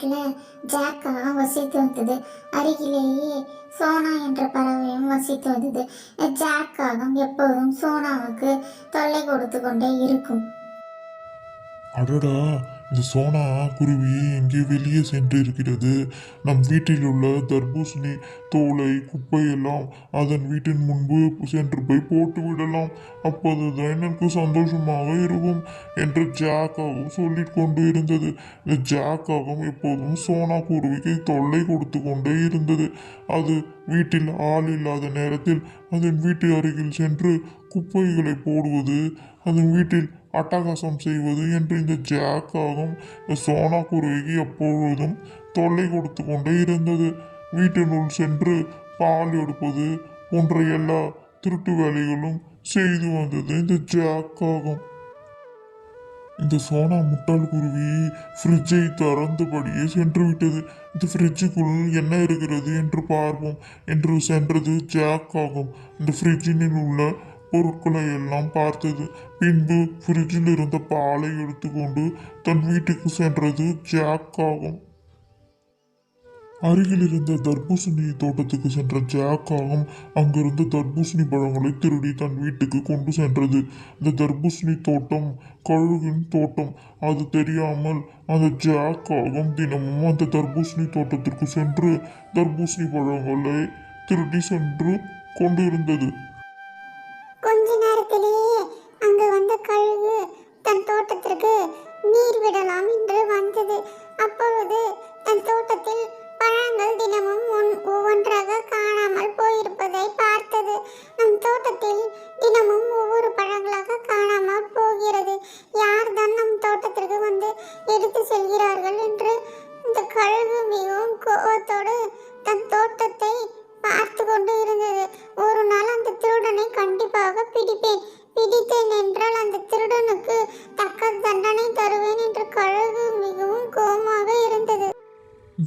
காட்டில் ஜாக்கா வசித்து வந்தது. அருகிலேயே சோனா என்ற பறவையும் வசித்து வந்தது. ஜாக்காகம் எப்போதும் சோனாவுக்கு தொல்லை கொடுத்து கொண்டே இருக்கும். அடடா இந்த சோனா குருவி எங்கே வெளியே சென்று இருக்கிறது நம் வீட்டில் உள்ள தர்பூசணி தோலை குப்பையெல்லாம் அதன் வீட்டின் முன்பு சென்று போய் போட்டு விடலாம். அப்போது எனக்கு சந்தோஷமாக இருக்கும் என்று ஜாக்காவும் சொல்லி கொண்டு இருந்தது. இந்த ஜாக்காவும் எப்போதும் சோனா குருவிக்கு தொல்லை கொடுத்து கொண்டே இருந்தது. அது வீட்டில் ஆள் இல்லாத நேரத்தில் அதன் வீட்டு அருகில் சென்று குப்பைகளை போடுவது அதன் வீட்டில் அட்டகாசம் செய்வது என்று இந்த ஜாக்காகும் இந்த சோனா குருவிக்கு எப்பொழுதும் தொல்லை கொடுத்து கொண்டே இருந்தது. வீட்டினுள் சென்று பால் எடுப்பது போன்ற எல்லா திருட்டு வேலைகளும் செய்து வந்தது இந்த ஜாக்காகும். இந்த சோனா முட்டாள் குருவி ஃப்ரிட்ஜை திறந்தபடியே சென்று விட்டது. இந்த ஃப்ரிட்ஜுக்குள் என்ன இருக்கிறது என்று பார்ப்போம் என்று சென்றது ஜாக் ஆகும் இந்த ஃப்ரிட்ஜினில் உள்ள பொருட்களை எல்லாம் பார்த்தது. பின்பு ஃப்ரிட்ஜில் இருந்த பாலை எடுத்துக்கொண்டு தன் வீட்டுக்கு சென்றது ஜாக் ஆகும். அருகில் இருந்த தர்பூசணி தோட்டத்துக்கு சென்ற ஜாக்காகவும் அங்கிருந்த தர்பூசணி பழங்களை திருடி தன் வீட்டுக்கு கொண்டு சென்றது. இந்த தர்பூசணி தோட்டம் கழுகின் தோட்டம். அது தெரியாமல் அந்த ஜாக்காகவும் தினமும் அந்த தர்பூசணி தோட்டத்திற்கு சென்று தர்பூசணி பழங்களை திருடி சென்று கொண்டிருந்தது.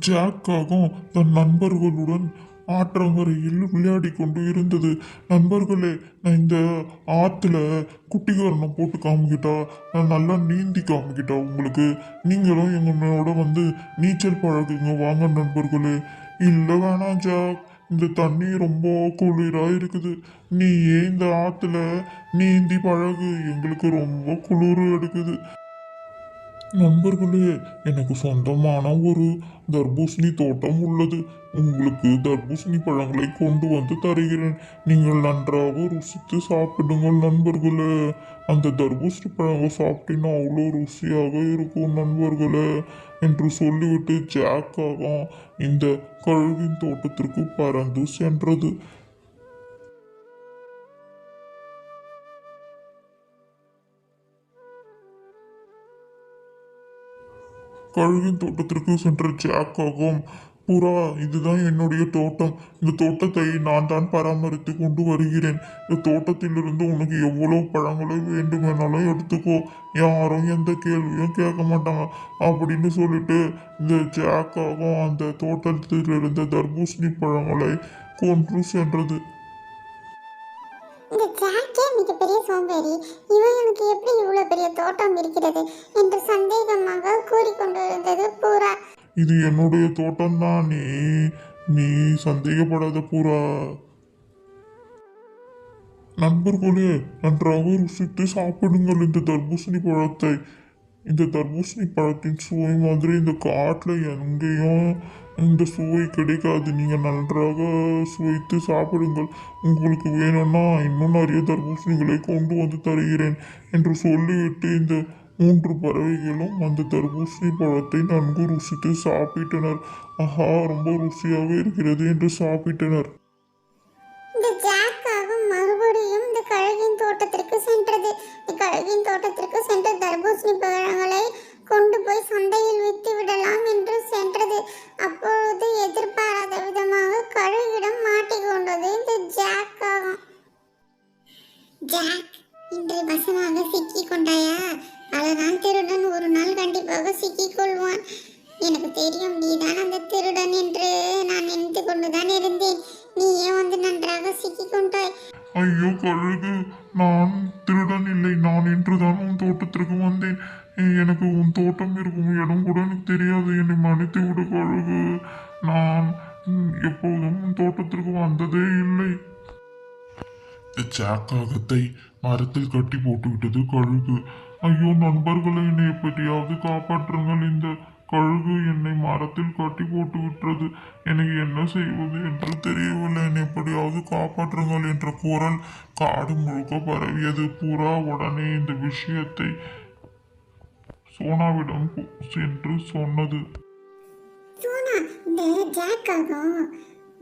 ஜாக்காகவும் தன் நண்பர்களுடன் ஆற்றங்கரையில் விளையாடி கொண்டு இருந்தது. நண்பர்களே நான் இந்த ஆற்றுல குட்டிகரணம் போட்டு காமிக்கிட்டா? நான் நல்லா நீந்தி காமிக்கிட்டா உங்களுக்கு? நீங்களும் எங்களோட வந்து நீச்சல் பழகுங்க. வாங்க நண்பர்களே. இல்லை வேணாம் ஜாக். இந்த தண்ணி ரொம்ப குளிராக இருக்குது. நீ ஏன் இந்த ஆற்றுல நீந்தி பழகு. எங்களுக்கு ரொம்ப குளிர் எடுக்குது நண்பர்களே எனக்கு சொந்தமான ஒரு தர்பூசணி தோட்டம் உள்ளது. உங்களுக்கு தர்பூசணி பழங்களை கொண்டு வந்து தருகிறேன். நீங்கள் நன்றாக ருசித்து சாப்பிடுங்கள் நண்பர்களே. அந்த தர்பூசணி பழங்கள் சாப்பிட்டீங்கன்னா அவ்வளோ ருசியாக இருக்கும் நண்பர்களே என்று சொல்லிவிட்டு ஜாக்காக இந்த கழுவின் தோட்டத்திற்கு பறந்து சென்றது. கழுகின் தோட்டத்திற்கு சென்ற ஜாக்காகும் புறா இதுதான் என்னுடைய தோட்டம். இந்த தோட்டத்தை நான் தான் பராமரித்து கொண்டு வருகிறேன். இந்த தோட்டத்திலிருந்து உனக்கு எவ்வளவு பழங்களை வேண்டுமானாலும் எடுத்துக்கோ. யாரும் எந்த கேள்வியும் கேட்க மாட்டாங்க. அப்படின்னு சொல்லிட்டு இந்த ஜாக்காகவும் அந்த தோட்டத்தில் இருந்த தர்பூசணி பழங்களை கொன்று சென்றது. இந்த ஜாக்கே மிகப்பெரிய சோம்பேறி. இவன் எனக்கு எப்படி இவ்வளவு பெரிய தோட்டம் இருக்கிறது? என்று சந்தேகமாக கூறிக்கொண்டிருந்தது பூரா. இது என்னுடைய தோட்டம் தான் நீ நீ சந்தேகப்படாத புறா நண்பர்களே நன்றாக ருசித்து சாப்பிடுங்கள் இந்த தர்பூசணி பழத்தை. இந்த தர்பூசணி பழத்தின் சுவை மாதிரி இந்த காட்டில் எங்கேயும் இந்த சுவை கிடைக்காது. நீங்கள் நன்றாக சுவைத்து சாப்பிடுங்கள். உங்களுக்கு வேணும்னா இன்னும் நிறைய தர்பூசணிகளை கொண்டு வந்து தருகிறேன் என்று சொல்லிவிட்டு இந்த மூன்று பறவைகளும் அந்த தர்பூசணி பழத்தை நன்கு ருசித்து சாப்பிட்டனர். ஆஹா ரொம்ப ருசியாக இருக்கிறது என்று சாப்பிட்டனர். இந்த ஜாக்காகவும் மறுபடியும் இந்த கழுகின் தோட்டத்திற்கு சென்றது. இந்த கழுகின் தோட்டத்திற்கு சென்ற தர்பூசணி பழங்களை சிக்கிக் கொள்வான் எனக்கு தெரியும் நீதான் அந்த திருடன் என்று நான் நினைத்து கொண்டுதான் இருந்தேன். நீயே வந்து நன்றாக சிக்கிக் கொண்டாய் ஐயோ கழுகு நான் திருடன் இல்லை. நான் இன்றுதான் உன் தோட்டத்திற்கு வந்தேன். எனக்கு உன் தோட்டம் இருக்கும் இடம் கூட எனக்கு தெரியாது. என்னை மன்னித்து விடு கழுகு நான் எப்போதும் உன் தோட்டத்திற்கு வந்ததே இல்லை. இந்த மரத்தில் கட்டி போட்டு விட்டது கழுகு ஐயோ நண்பர்களை என்னை எப்படியாவது காப்பாற்றுங்கள். இந்த கழுகு என்னை மரத்தில் கட்டி போட்டு விட்டது. எனக்கு என்ன செய்வது என்று தெரியவில்லை. என்னை எப்படியாவது காப்பாற்றுங்கள் என்ற குரல் காடு முழுக்க பரவியது. புறா உடனே இந்த விஷயத்தை சோனாவிடம் சென்று சொன்னது. சோனா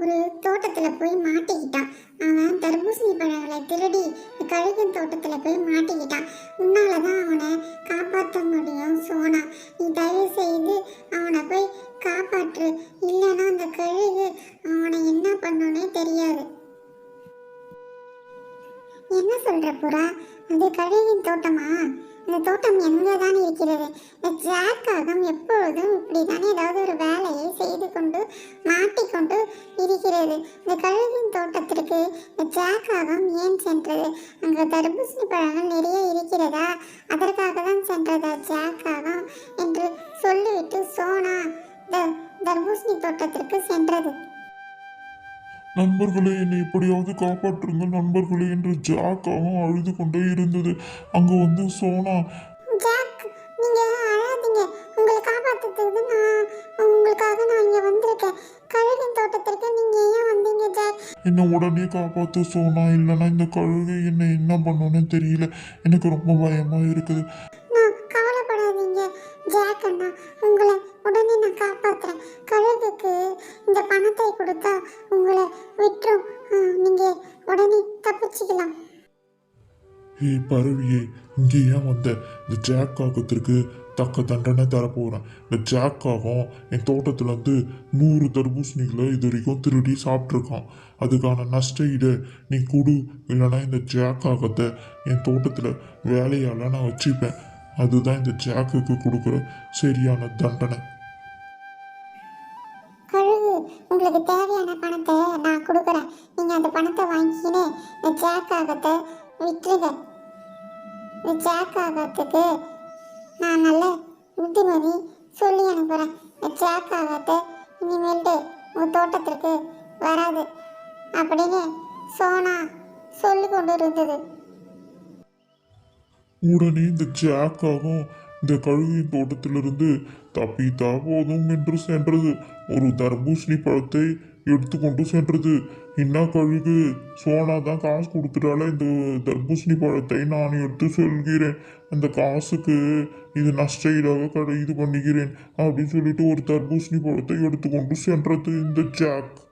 ஒரு தோட்டத்தில் போய் மாட்டிக்கிட்டான். அவன் தர்பூசணி பழங்களை திருடி இந்த கழுகின் தோட்டத்தில் போய் மாட்டிக்கிட்டான். உன்னால தான் அவனை காப்பாற்ற முடியும் சோனா. நீ தயவு செய்து அவனை போய் காப்பாற்று. இல்லைன்னா அந்த கழுகு அவனை என்ன பண்ணுன்னே தெரியாது. என்ன சொல்கிற புறா அது கழுகின் தோட்டமா? இந்த தோட்டம் எங்கே தான் இருக்கிறது? இந்த ஜாக்காகம் எப்பொழுதும் இப்படி இப்படிதான் ஏதாவது ஒரு வேலையை செய்து கொண்டு மாட்டிக்கொண்டு இருக்கிறது இந்த கழுகின் தோட்டத்திற்கு இந்த ஜாக்காகம் ஏன் சென்றது? அங்கே தர்பூசணி பழங்கள் நிறைய இருக்கிறதா? அதற்காக தான் சென்றதா ஜாக்காகம் என்று சொல்லிவிட்டு சோனா த- தர்பூசணி தோட்டத்திற்கு சென்றது. நண்பர்களே என்னை எப்படியாவது காப்பாற்றுங்கள் நண்பர்களே என்று ஜாக்காகவும் அழுது கொண்டே இருந்தது. அங்கு வந்து சோனா என்னை உடனே காப்பாற்ற சோனா இல்லைன்னா இந்த கழுகு என்னை என்ன பண்ணுன்னு தெரியல. எனக்கு ரொம்ப பயமா இருக்குது. கவலைப்படாதீங்க. ஜாக் அண்ணா உங்களை உடனே நான் காப்பாத்துறேன். கழுகுக்கு இந்த பணத்தை கொடுத்தா உங்களை விட்டுரும். ஆ, நீங்க உடனே தப்பிச்சுக்கலாம். ஏய் பரவியே. இங்கே ஏன் வந்த? இந்த ஜாக் காகத்திற்கு தக்க தண்டனை தரப்போகிறேன் இந்த ஜாக் காகம் என் தோட்டத்துலேருந்து நூறு தர்பூசணிகளை இது வரைக்கும் திருடி சாப்பிட்ருக்கான் அதுக்கான நஷ்ட ஈடு நீ கொடு. இல்லைன்னா இந்த ஜாக் காகத்தை என் தோட்டத்தில் வேலையால் நான் வச்சுப்பேன். அதுதான் இந்த ஜாக்குக்கு கொடுக்குற சரியான தண்டனை. உங்களுக்கு தேவையான பணத்தை நான் கொடுக்குறேன். நீங்கள் அந்த பணத்தை வாங்கிக்கின்னு இந்த ஜாக் ஆகத்தை விட்டுருங்க. ஜாக் ஆகத்துக்கு நான் நல்ல புத்திமதி சொல்லி அனுப்புகிறேன் இந்த ஜாக் ஆகத்தை இனிமேல்ட்டு உன் தோட்டத்திற்கு வராது அப்படின்னு சோனா சொல்லி கொண்டு இருந்தது உடனே இந்த ஜாக்காகவும் இந்த கழுகின் தோட்டத்திலிருந்து தப்பித்தா போதும் என்று சென்றது. ஒரு தர்பூசணி பழத்தை எடுத்துக்கொண்டு சென்றது. என்ன கழுகு? சோனா தான் காசு கொடுத்துட்டால இந்த தர்பூசணி பழத்தை நான் எடுத்து சொல்கிறேன். அந்த காசுக்கு இது நஷ்ட ஈடாக கடை இது பண்ணுகிறேன் அப்படின்னு சொல்லிட்டு ஒரு தர்பூசணி பழத்தை எடுத்துக்கொண்டு சென்றது இந்த ஜாக்.